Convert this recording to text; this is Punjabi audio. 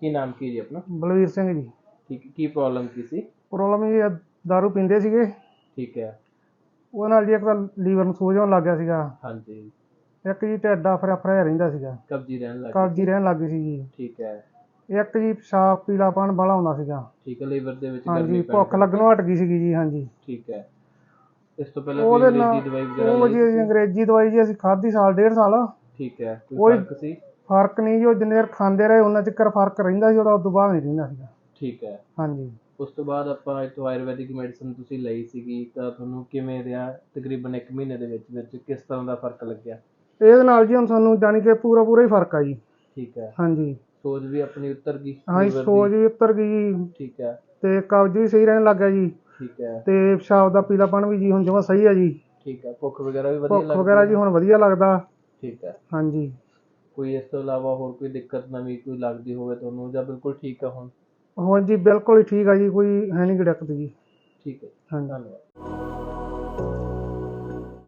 ਕੀ ਨਾਮ ਕੀ ਜੀ ਆਪਣਾ? ਬਲਵੀਰ ਸਿੰਘ ਜੀ। ਠੀਕ ਕੀ ਪ੍ਰੋਬਲਮ ਕੀ ਸੀ? ਪ੍ਰੋਬਲਮ ਇਹ ਆ, ਦਾਰੂ ਪੀਂਦੇ ਸੀਗੇ। ਠੀਕ ਹੈ। ਉਹ ਨਾਲ ਜੀ ਇੱਕ ਤਾਂ ਲੀਵਰ ਨੂੰ ਸੋਜ ਹੋਣ ਲੱਗ ਗਿਆ ਸੀਗਾ। ਹਾਂਜੀ। ਇੱਕ ਜੀ ਢਿੱਡ ਆਫਰਿਆ ਆਫਰਿਆ ਰਹਿੰਦਾ ਸੀਗਾ। ਕਬਜੀ ਰਹਿਣ ਲੱਗ ਗਈ। ਕਬਜੀ ਰਹਿਣ ਲੱਗ ਗਈ ਸੀ ਜੀ ਠੀਕ ਹੈ। ਇੱਕ ਜੀ ਪਿਸ਼ਾਬ ਪੀਲਾਪਣ ਵਾਲਾ ਆਉਂਦਾ ਸੀਗਾ। ਠੀਕ ਹੈ ਲੀਵਰ ਦੇ ਵਿੱਚ ਹਾਂਜੀ ਗਰਮੀ ਪੈਣ ਭੁੱਖ ਲੱਗਣੋਂ ਹਟ ਗਈ ਸੀਗੀ ਜੀ ਹਾਂਜੀ। ਠੀਕ ਹੈ। ਇਸ ਤੋਂ ਪਹਿਲਾਂ ਉਹਦੇ ਕੋਈ ਅੰਗਰੇਜ਼ੀ ਦਵਾਈ ਵਗੈਰਾ ਉਹ ਜੀ ਅੰਗਰੇਜ਼ੀ ਦਵਾਈ ਜੀ ਅਸੀਂ ਖਾਧੀ ਸਾਲ ਡੇਢ ਸਾਲ। ਠੀਕ ਹੈ ਕੋਈ- ਕੋਈ ਫ਼ਰਕ ਸੀ? ਫ਼ਰਕ ਨਹੀਂ ਜੀ ਉਹ ਜਿੰਨੇ ਦੇਰ ਖਾਂਦੇ ਰਹੇ ਉਹਨਾਂ ਚਿਰ ਫ਼ਰਕ ਰਹਿੰਦਾ ਸੀ ਉਹਦਾ ਉਸ ਤੋਂ ਬਾਅਦ ਨਹੀਂ ਰਹਿੰਦਾ ਸੀਗਾ। ਠੀਕ ਹੈ। ਹਾਂਜੀ। ਉਸ ਤੋਂ ਬਾਅਦ ਆਪਾਂ ਇੱਥੋਂ ਆਯੁਰਵੈਦਿਕ ਮੈਡੀਸਨ ਤੁਸੀਂ ਲਈ ਸੀਗੀ ਤਾਂ ਤੁਹਾਨੂੰ ਕਿਵੇਂ ਰਿਹਾ? ਤਕਰੀਬਨ 1 ਮਹੀਨੇ ਦੇ ਵਿੱਚ ਵਿੱਚ ਕਿਸ ਤਰ੍ਹਾਂ ਦਾ ਫ਼ਰਕ ਲੱਗਿਆ? ਇਹਦੇ ਨਾਲ ਜੀ ਹੁਣ ਸਾਨੂੰ ਜਾਣੀ ਕਿ ਪੂਰਾ ਪੂਰਾ ਹੀ ਫ਼ਰਕ ਆ ਜੀ। ਠੀਕ ਹੈ। ਹਾਂਜੀ। ਸੋਜ ਵੀ ਆਪਣੀ ਉਤਰ ਗਈ liver ਦੀ? ਸੋਜ ਵੀ ਉਤਰ ਗਈ ਜੀ। ਠੀਕ ਹੈ। ਤੇ ਕਬਜ਼ ਵੀ ਸਹੀ ਰਹਿਣ ਲੱਗ ਗਿਆ ਜੀ। ਠੀਕ ਹੈ। ਤੇ ਪਿਸ਼ਾਬ ਦਾ ਪੀਲਾਪਣ ਵੀ ਜੀ ਹੁਣ ਜਮਾ ਸਹੀ ਹੈ ਜੀ। ਠੀਕ ਹੈ। ਭੁੱਖ ਵਗੈਰਾ ਵੀ ਵਧੀਆ ਭੁੱਖ ਲੱਗਦੀ ਵਗੈਰਾ ਹੈ? ਜੀ ਹੁਣ ਵਧੀਆ ਲੱਗਦਾ। ਠੀਕ ਹੈ। ਹਾਂਜੀ। ਕੋਈ ਇਸ ਤੋਂ ਇਲਾਵਾ ਹੋਰ ਕੋਈ ਦਿੱਕਤ ਨਵੀਂ ਕੋਈ ਲੱਗਦੀ ਹੋਵੇ ਤੁਹਾਨੂੰ ਜਾਂ ਬਿਲਕੁਲ ਠੀਕ ਹੈ ਹੁਣ? ਹੁਣ ਜੀ ਬਿਲਕੁਲ ਹੀ ਠੀਕ ਆ ਜੀ ਕੋਈ ਹੈ ਨਹੀਂ ਦਿੱਕਤ ਜੀ। ਠੀਕ ਹੈ ਹਾਂਜੀ। ਧੰਨਵਾਦ।